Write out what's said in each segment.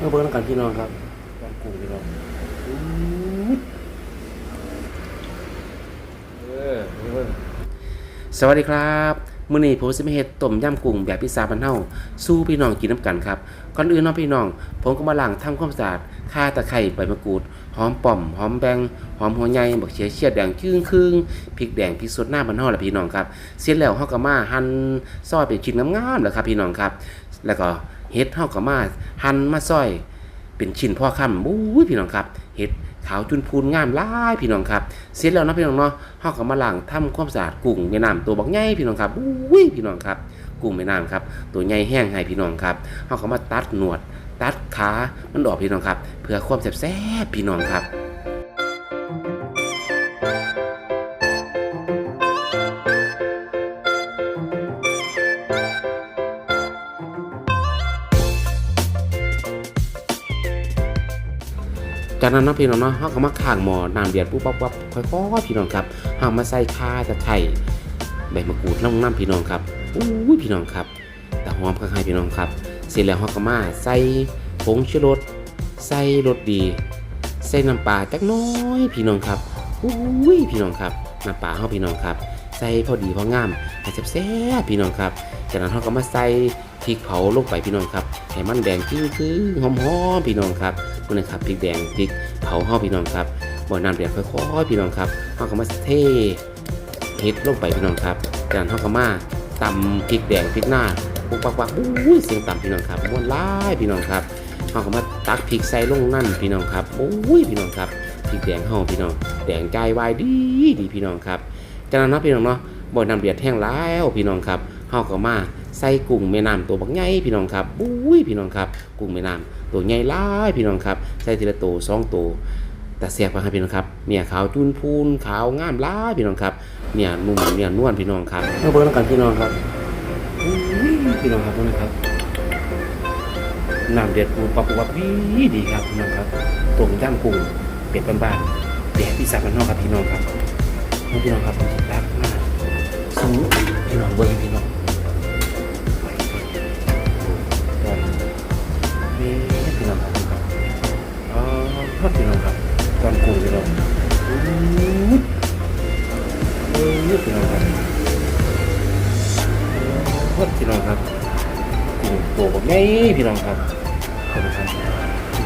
เมื่อเบิ่งน้ำกันพี่น้องครับตอนกุ้งพี่น้องอู้ยเออเบิ่งสวัสดีครับมื้อนี้ผมสิมาเฮ็ดต้มยำกุ้งแบบพิซซ่าบ้านเฮาสู้พี่น้องกินน้ำกันครับก่อนอื่นเนาะพี่น้อง ผมก็มาล้างทำความสะอาดข่าตะไคร้ใบมะกรูดหอมป่อมหอมแบงหอมหัวใหญ่บักเขียเชียดแดงครึ่งครึ่งๆพริกแดงพริกสดหน้าบ้านเฮาล่ะพี่น้องครับเสร็จแล้วเฮาก็มาหั่นซอยเป็นชิ้นงามๆแล้วครับพี่น้องครับ แล้วก็ เฮ็ดเฮาก็มาหั่นมาซอย เป็นชิ้นพ่อค่ำบู้ยพี่น้องครับเฮ็ดขาวจุนพูนงามลายพี่น้องครับเสร็จแล้วนะพี่น้องเนาะเฮาก็มาล้างทำความสะอาดกุ้งแม่น้ำตัวบักใหญ่พี่น้องครับบู้ยพี่น้องครับ กุ้งแม่น้ำครับ ตัวใหญ่แห้งให้พี่น้องครับเฮาก็มาตัดหนวด ตัดขามันออกพี่น้องครับ เพื่อความแซ่บๆพี่น้องครับ จากนั้นนะพี่น้องเนาะเฮาก็มาข้างหม้อน้ำเดือดปุ๊บปั๊บปั๊บค่อยๆพี่น้องครับเฮามาใส่ข่าตะไคร้ใบมะกรูดลงน้ำพี่น้องครับอู้ยพี่น้องครับแต่หอมข้างๆพี่น้องครับ เสร็จแล้วเฮาก็มาใส่ผงชูรสใส่รสดีใส่น้ำปลาจักน้อยพี่น้องครับอู้ยพี่น้องครับน้ำปลาเฮาพี่น้องครับ ใส่พอดีพองามให้แซ่บๆพี่น้องครับ จากนั้นเฮาก็มาใส่ พริกเผาลงไปพี่น้องครับให้มันแดงครึ่งๆหอมๆพี่น้องครับนี่นะครับพริกแดงพริกเผาห่อพี่น้องครับบ่อน้ำเดือดค่อยๆพี่น้องครับห่อก็มาเทเฮ็ดลงไปพี่น้องครับจากนั้นห่อก็มาตำพริกแดงพริกหน้าปุ๊บปักปักอุ้ยเสียงต่ำพี่น้องครับม้วนร้ายพี่น้องครับห่อก็มาตักพริกใส่ลงนั่นพี่น้องครับอุ้ยพี่น้องครับพริกแดงห่อพี่น้อง แดงใจวายดีดีพี่น้องครับจากนั้นเนาะพี่น้องเนาะบ่อน้ำเดือดแห้งแล้วพี่น้องครับห่อก็มา ใส่กุ้งแม่น้ำตัวบักใหญ่พี่น้องครับอุ้ยพี่น้องครับ กุ้งแม่น้ำตัวใหญ่หลายพี่น้องครับ ใส่ทีละตัวสองตัวแต่เสียบครับพี่น้องครับเนี่ยขาวจุนพูนขาวงามหลายพี่น้องครับเนี่ยนุ่มเนี่ยนวลพี่น้องครับเมื่อเบิ่งกันพี่น้องครับอุ้ยพี่น้องครับพี่นะครับน้ำเดือดปูปับปับดีดีครับพี่น้องครับต้มยำกุ้งเป็ดบ้านๆแดดพี่สาวมันนอกครับพี่น้องครับพี่น้องครับรักมากสู้พี่น้องเบิ่งพี่น้อง พี่น้องครับทอดพี่น้องครับกุ้งตัวแบบนี้พี่น้องครับขอบคุณครับ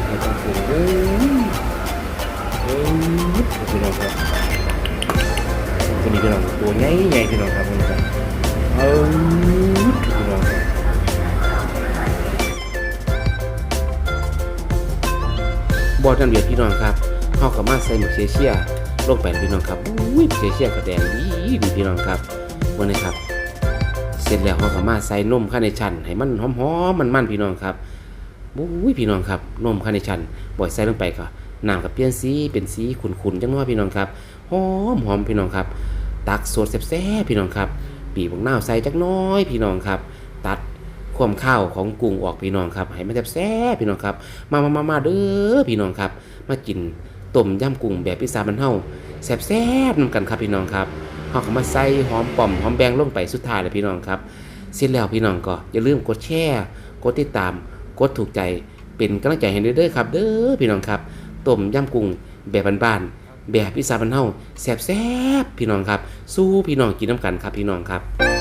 ให้ตอนกุ้งเออเออพี่น้องครับตัวนี้พี่น้องตัวใหญ่ใหญ่พี่น้องครับพี่น้องครับเออพี่น้องครับบอจันเบียดพี่น้องครับเฮากับมาใส่หมึกเชเชีย ลงไปพี่น้องครับอุ้ยหมึกเชเชียก็แดงดีดีพี่น้องครับวันนี้ครับ เสร็จแล้วเฮากับมาใส่นมข้าในชั้นให้มันหอมๆมันๆพี่น้องครับอุ้ยพี่น้องครับนมข้าในชั้นบ่อยใส่ลงไปก็น้ำกับเปลี่ยนสีเป็นสีขุ่นๆจังน้อยพี่น้องครับหอมหอมพี่น้องครับ ตักสดแซ่บๆพี่น้องครับ ปีบักนาใส่จักน้อยพี่น้องครับ ตัดความข้าวของกุ้งออกพี่น้องครับให้มันแซ่บๆพี่น้องครับ มามามามาเด้อพี่น้องครับ มากิน ต้มยำกุ้งแบบพิซซ่าบ้านเฮาแซ่บๆนำกันครับพี่น้องครับเฮาก็มาใส่หอมป่อมหอมแบงลงไปสุดท้ายเลยพี่น้องครับเสร็จแล้วพี่น้องก็อย่าลืมกดแชร์กดติดตาม กดถูกใจเป็นกำลังใจให้เด้อครับ เด้อพี่น้องครับต้มยำกุ้งแบบบ้านๆแบบพิซซ่าบ้านเฮาแซ่บๆพี่น้องครับ สู้พี่น้องกินน้ำกันครับพี่น้องครับ